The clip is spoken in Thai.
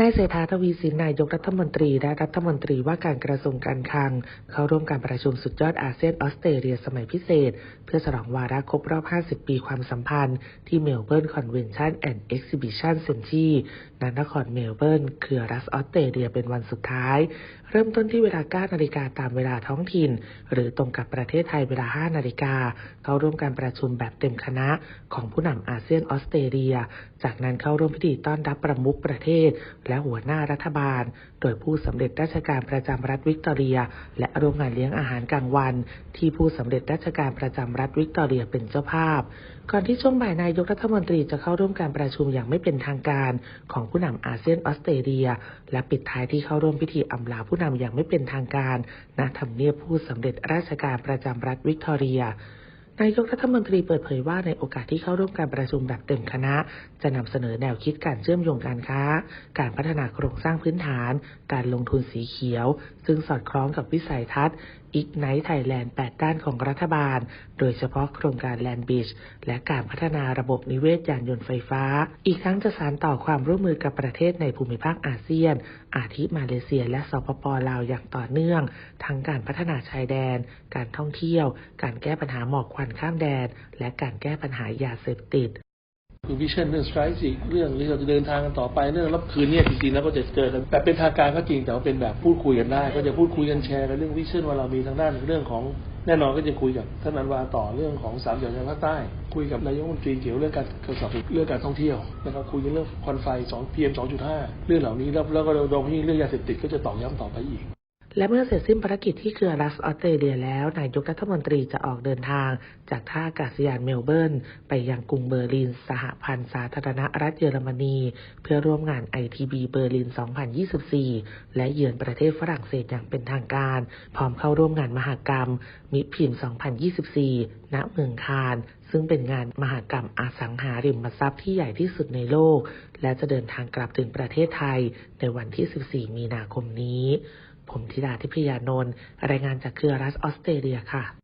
นายเศรษฐาทวีสินนายกรัฐมนตรีและรัฐมนตรีว่าการกระทรวงการคลัง เข้าร่วมการประชุมสุดยอดอาเซียนออสเตรเลียสมัยพิเศษ เพื่อฉลองวาระครบรอบ 50 ปีความสัมพันธ์ที่เมลเบิร์นคอนเวนชั่นแอนด์เอ็กซิบิชันเซนที่ณนครเมลเบิร์นเครือรัฐออสเตรเลียเป็นวันสุดท้าย เริ่มต้นที่เวลา 9 นาฬิกาตามเวลาท้องถิ่น หรือตรงกับประเทศไทยเวลา 5 นาฬิกา เข้าร่วมการประชุมแบบเต็มคณะของผู้นำอาเซียนออสเตรเลีย จากนั้นเข้าร่วมพิธีต้อนรับประมุขประเทศและหัวหน้ารัฐบาล โดยผู้สำเร็จราชการประจำรัฐวิกตอเรีย และโรงงานเลี้ยงอาหารกลางวัน ที่ผู้สำเร็จราชการประจำรัฐวิกตอเรียเป็นเจ้าภาพ ก่อนที่ช่วงบ่ายนายกรัฐมนตรีจะเข้าร่วมการประชุมอย่างไม่เป็นทางการ ของผู้นำอาเซียนออสเตรเลีย และปิดท้ายที่เข้าร่วมพิธีอำลาผู้นำอย่างไม่เป็นทางการณทำเนียบผู้สำเร็จราชการประจำรัฐวิกตอเรีย นายกรัฐมนตรีเปิดเผยว่าในโอกาสที่เข้าร่วมการประชุมแบบเต็มคณะ จะนำเสนอแนวคิดการเชื่อมโยงการค้า การพัฒนาโครงสร้างพื้นฐาน การลงทุนสีเขียว ซึ่งสอดคล้องกับวิสัยทัศน์ Ignite Thailand 8ด้านของรัฐบาล โดยเฉพาะโครงการ Land Bridge และการพัฒนาระบบนิเวศยานยนต์ไฟฟ้า อีกทั้งจะสานต่อความร่วมมือกับประเทศในภูมิภาคอาเซียน อาทิมาเลเซียและสปปลาวอย่างต่อเนื่อง ทั้งการพัฒนาชายแดน การท่องเที่ยว การแก้ปัญหาหมอกควันข้ามแดน และการแก้ปัญหายาเสพติดคือวิชั่นเรื่องสไตรสิเรื่องที่เราจะเดินทางกันต่อไปเรื่องรับคืนเนี่ยจริงๆแล้วก็จะเจอกันแบบเป็นทางการก็จริงแต่ว่าเป็นแบบพูดคุยกันได้ ก็จะพูดคุยกันแชร์กันเรื่องวิชั่นว่าเรามีทางด้านเรื่องของแน่นอนก็จะคุยกับท่านนันวาต่อเรื่องของสามจังหวัดภาคใต้ คุยกับนายกรัฐมนตรีเกี่ยวเรื่องการกระสอบเรื่องการท่องเที่ยวนะครับคุยกันเรื่องควันไฟ2 PM 2.5 เรื่องเหล่านี้แล้วแล้วก็โดยเฉพาะเรื่องยาเสพติดก็จะตอกย้ำต่อไปอีก และเมื่อเสร็จสิ้นภารกิจที่เครือรัฐออสเตรเลียแล้ว นายกรัฐมนตรีจะออกเดินทางจากท่าอากาศยานเมลเบิร์น ไปยังกรุงเบอร์ลิน สหพันธ์สาธารณรัฐเยอรมนี เพื่อร่วมงาน ITB เบอร์ลิน 2024 และเยือนประเทศฝรั่งเศสอย่างเป็นทางการ พร้อมเข้าร่วมงานมหกรรม มิพิม 2024 ณ เมืองคานซึ่งเป็นงานมหกรรมอสังหาริมทรัพย์ที่ใหญ่ที่สุดในโลก และจะเดินทางกลับถึงประเทศไทยในวันที่ 14 มีนาคมนี้ ผมธิดาทิพยานนท์รายงานจากเครือรัฐออสเตรเลียค่ะ